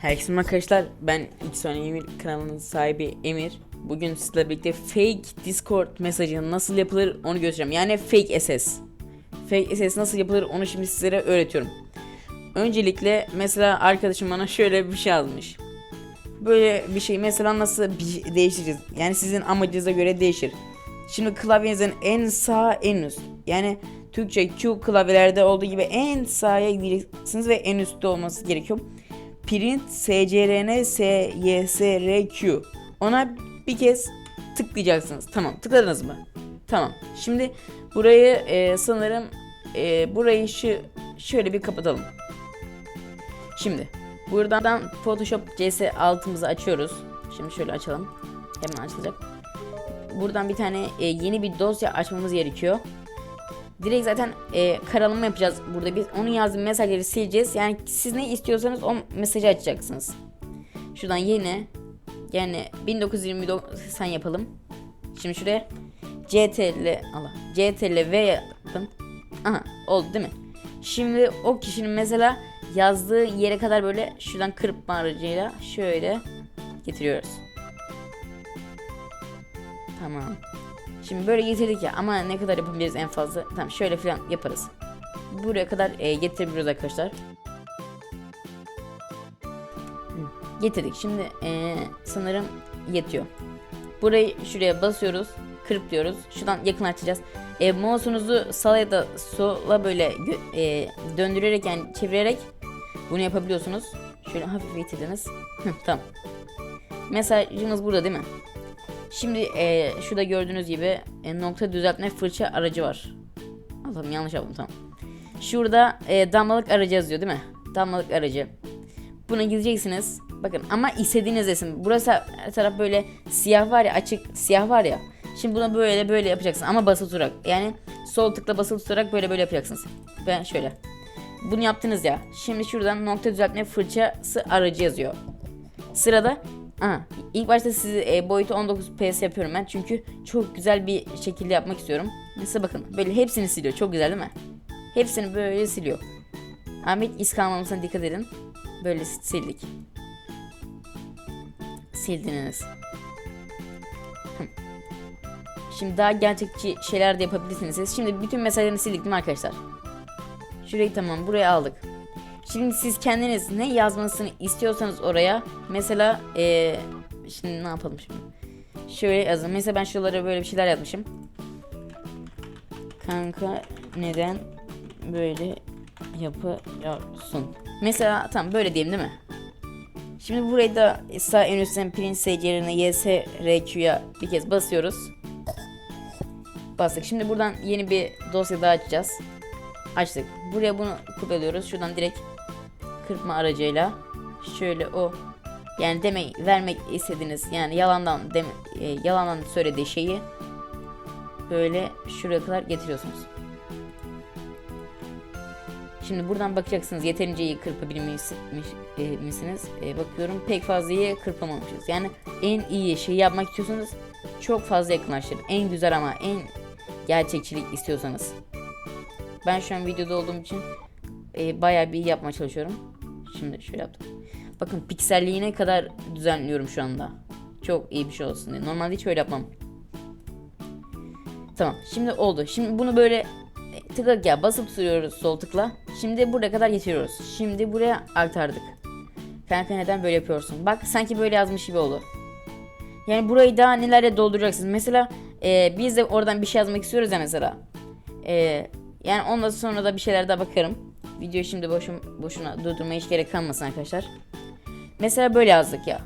Herkese arkadaşlar ben X Emir kanalının sahibi Emir. Bugün sizlerle birlikte fake discord mesajı nasıl yapılır onu göstereceğim. Yani fake SS Fake SS nasıl yapılır onu şimdi sizlere öğretiyorum. Öncelikle mesela arkadaşım bana şöyle bir şey yazmış. Böyle bir şey mesela nasıl bir değiştireceğiz? Yani sizin amacınıza göre değişir. Şimdi klavyenizin en sağ en üst. Yani Türkçe Q klavyelerde olduğu gibi en sağa gideceksiniz ve en üstte olması gerekiyor print scrn sySRQ ona bir kez tıklayacaksınız. Tamam tıkladınız mı? Tamam. Şimdi burayı e, sanırım e, burayı şu şöyle bir kapatalım. Şimdi buradan Photoshop CS6'mızı açıyoruz. Şimdi şöyle açalım. Hemen açılacak. Buradan bir tane e, yeni bir dosya açmamız gerekiyor. Direkt zaten e, karalama yapacağız burada. Biz onun yazdığı mesajları sileceğiz. Yani siz ne istiyorsanız o mesajı açacaksınız. Şuradan yeni yani 1929 yapalım. Şimdi şuraya CTRL Allah CTRL V yaptım aha oldu değil mi? Şimdi o kişinin mesela yazdığı yere kadar böyle şuradan kırpma aracıyla şöyle getiriyoruz. Tamam Şimdi böyle getirdik ya ama ne kadar yapabiliriz en fazla? Tamam şöyle falan yaparız. Buraya kadar e, getirebiliyoruz arkadaşlar. Getirdik. Şimdi e, sanırım yetiyor. Burayı şuraya basıyoruz. Kırp diyoruz. Şuradan yakınlaştıracağız. E, mouse'unuzu sağa ya da sola böyle e, döndürerek yani çevirerek bunu yapabiliyorsunuz. Şöyle hafif getirdiniz. Tamam. Mesajımız burada değil mi? Şimdi e, şurada gördüğünüz gibi e, nokta düzeltme fırça aracı var. Allah'ım yanlış yaptım tamam. Şurada e, damlalık aracı yazıyor değil mi? Damlalık aracı. Buna gideceksiniz. Bakın ama istediğiniz resim. Burası her taraf böyle siyah var ya açık siyah var ya. Şimdi buna böyle böyle yapacaksın ama basılı tutarak. Yani sol tıkla basılı tutarak böyle böyle yapacaksınız. Ben şöyle. Bunu yaptınız ya. Şimdi şuradan nokta düzeltme fırçası aracı yazıyor. Sırada Aha, ilk başta sizi e, boyutu 19 ps yapıyorum ben çünkü çok güzel bir şekilde yapmak istiyorum. Mesela bakın böyle hepsini siliyor. Çok güzel değil mi? Hepsini böyle siliyor. Ahmet iz kalmamasına dikkat edin. Böyle sildik. Sildiniz. Şimdi daha gerçekçi şeyler de yapabilirsiniz. Şimdi bütün mesajlarını sildik değil mi arkadaşlar? Şurayı tamam buraya aldık. Şimdi siz kendiniz ne yazmasını istiyorsanız oraya mesela eee şimdi ne yapalım şimdi? Şöyle yazın. Mesela ben şuralara böyle bir şeyler yazmışım. Kanka neden böyle yapıyorsun? Mesela tam böyle diyeyim değil mi? Şimdi burayı da sağ en üstten print seyircilerine YSRQ'ya bir kez basıyoruz. Bastık. Şimdi buradan yeni bir dosya daha açacağız. Açtık. Buraya bunu kopyalıyoruz. Şuradan direkt kırpma aracıyla şöyle o yani demek vermek istediğiniz yani yalandan dem e, yalandan söylediği şeyi böyle şuraya kadar getiriyorsunuz. Şimdi buradan bakacaksınız yeterince iyi kırpabilmiş e? E, bakıyorum pek fazla iyi kırpamamışız. Yani en iyi şeyi yapmak istiyorsanız çok fazla yakınlaştırın. En güzel ama en gerçekçilik istiyorsanız. Ben şu an videoda olduğum için e, bayağı bir iyi yapmaya çalışıyorum. Şimdi şöyle yaptım. Bakın pikselliğine kadar düzenliyorum şu anda. Çok iyi bir şey olsun diye. Normalde hiç öyle yapmam. Tamam. Şimdi oldu. Şimdi bunu böyle e, tıkla ya basıp tutuyoruz sol tıkla. Şimdi buraya kadar getiriyoruz. Şimdi buraya aktardık. Kanka neden böyle yapıyorsun? Bak sanki böyle yazmış gibi oldu. Yani burayı daha nelerle dolduracaksınız. Mesela e, biz de oradan bir şey yazmak istiyoruz ya mesela. E, yani ondan sonra da bir şeyler daha bakarım. Videoyu şimdi boşum, boşuna durdurmaya hiç gerek kalmasın arkadaşlar. Mesela böyle yazdık ya.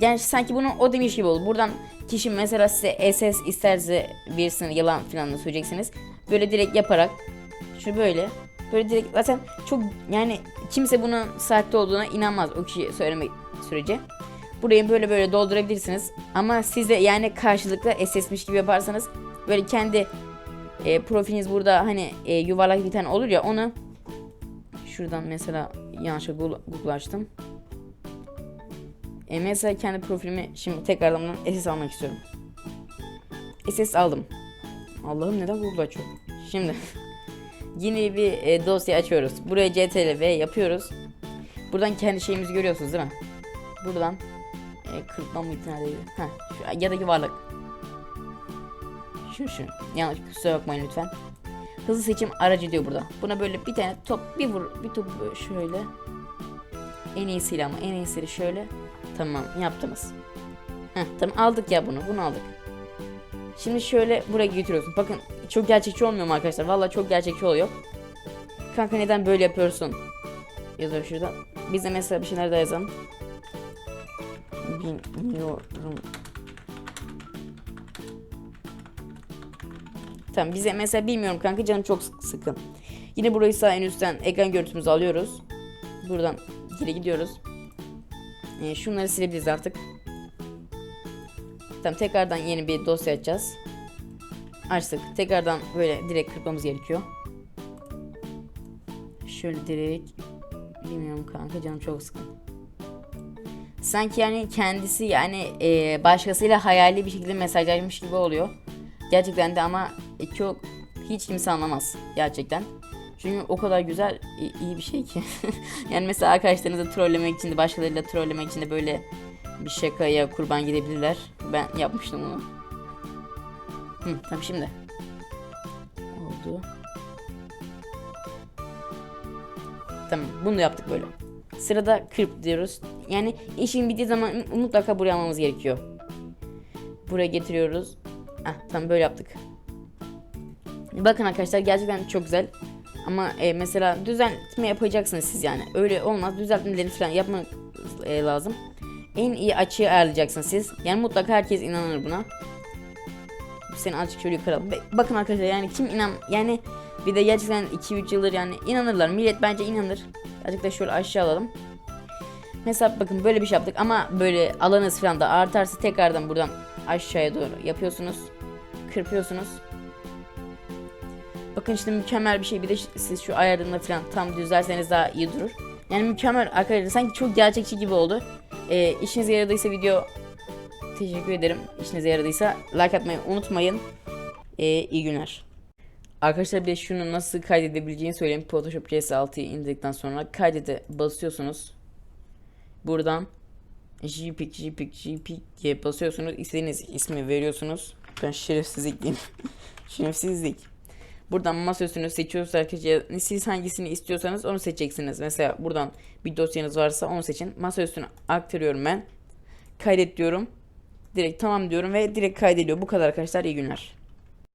Yani sanki bunu o demiş gibi oldu. Buradan kişi mesela size SS isterse birisine yalan falan da söyleyeceksiniz. Böyle direkt yaparak şu böyle böyle direkt zaten çok yani kimse bunun sahte olduğuna inanmaz o kişi söylemek sürece. Burayı böyle böyle doldurabilirsiniz. Ama siz de yani karşılıklı SS'miş gibi yaparsanız böyle kendi e, profiliniz burada hani e, yuvarlak bir tane olur ya onu şuradan mesela yanlışlıkla Google, açtım. E, mesela kendi profilimi şimdi tekrardan SS almak istiyorum. SS aldım. Allah'ım neden Google açıyor? Şimdi yeni bir e, dosya açıyoruz. Buraya CTRL V yapıyoruz. Buradan kendi şeyimizi görüyorsunuz değil mi? Buradan e, kırpma neredeydi? Heh, şu, ya da yuvarlak. Şu. Yanlış kusura bakmayın lütfen. Hızlı seçim aracı diyor burada. Buna böyle bir tane top bir vur bir top şöyle. En iyisiyle ama en iyisiyle şöyle. Tamam yaptınız. Heh, tamam aldık ya bunu. Bunu aldık. Şimdi şöyle buraya getiriyorsun. Bakın çok gerçekçi olmuyor mu arkadaşlar? Vallahi çok gerçekçi oluyor. Kanka neden böyle yapıyorsun? Yazıyor şurada. Biz de mesela bir şeyler daha yazalım. Bilmiyorum. Tamam bize mesela bilmiyorum kanka canım çok sık- sıkın. Yine burayı sağ en üstten ekran görüntümüzü alıyoruz. Buradan geri gidiyoruz. Ee, şunları silebiliriz artık. Tamam tekrardan yeni bir dosya açacağız. Açtık. Tekrardan böyle direkt kırpmamız gerekiyor. Şöyle direkt bilmiyorum kanka canım çok sıkın. Sanki yani kendisi yani e, başkasıyla hayali bir şekilde mesajlaşmış gibi oluyor. Gerçekten de ama e, çok hiç kimse anlamaz gerçekten. Çünkü o kadar güzel i- iyi bir şey ki. yani mesela arkadaşlarınızı trollemek için de başkalarıyla trollemek için de böyle bir şakaya kurban gidebilirler. Ben yapmıştım onu. Hı, tamam şimdi. Oldu. Tamam bunu da yaptık böyle. Sırada kırp diyoruz. Yani işin bittiği zaman mutlaka buraya almamız gerekiyor. Buraya getiriyoruz. Ah tamam böyle yaptık. Bakın arkadaşlar gerçekten çok güzel. Ama e, mesela düzeltme yapacaksınız siz yani. Öyle olmaz. Düzeltmeleri falan yapmak e, lazım. En iyi açıyı ayarlayacaksınız siz. Yani mutlaka herkes inanır buna. Seni azıcık şöyle kıralım. Bakın arkadaşlar yani kim inan yani bir de gerçekten 2-3 yıldır yani inanırlar. Millet bence inanır. Azıcık da şöyle aşağı alalım. Mesela bakın böyle bir şey yaptık ama böyle alanınız falan da artarsa tekrardan buradan aşağıya doğru yapıyorsunuz. Kırpıyorsunuz. Bakın işte mükemmel bir şey. Bir de siz şu ayarını falan tam düzlerseniz daha iyi durur. Yani mükemmel arkadaşlar. Sanki çok gerçekçi gibi oldu. Ee, işinize yaradıysa video teşekkür ederim. İşinize yaradıysa like atmayı unutmayın. Ee, iyi günler. Arkadaşlar bir de şunu nasıl kaydedebileceğini söyleyeyim. Photoshop CS6'yı indirdikten sonra kaydede basıyorsunuz. Buradan JPEG, JPEG, JPEG diye basıyorsunuz. İstediğiniz ismi veriyorsunuz. Ben şerefsizlik diyeyim. Şerefsizlik. Buradan masaüstünü arkadaşlar. Siz hangisini istiyorsanız onu seçeceksiniz. Mesela buradan bir dosyanız varsa onu seçin. Masaüstüne aktarıyorum ben. Kaydet diyorum. Direkt tamam diyorum ve direkt kaydediyor. Bu kadar arkadaşlar. İyi günler.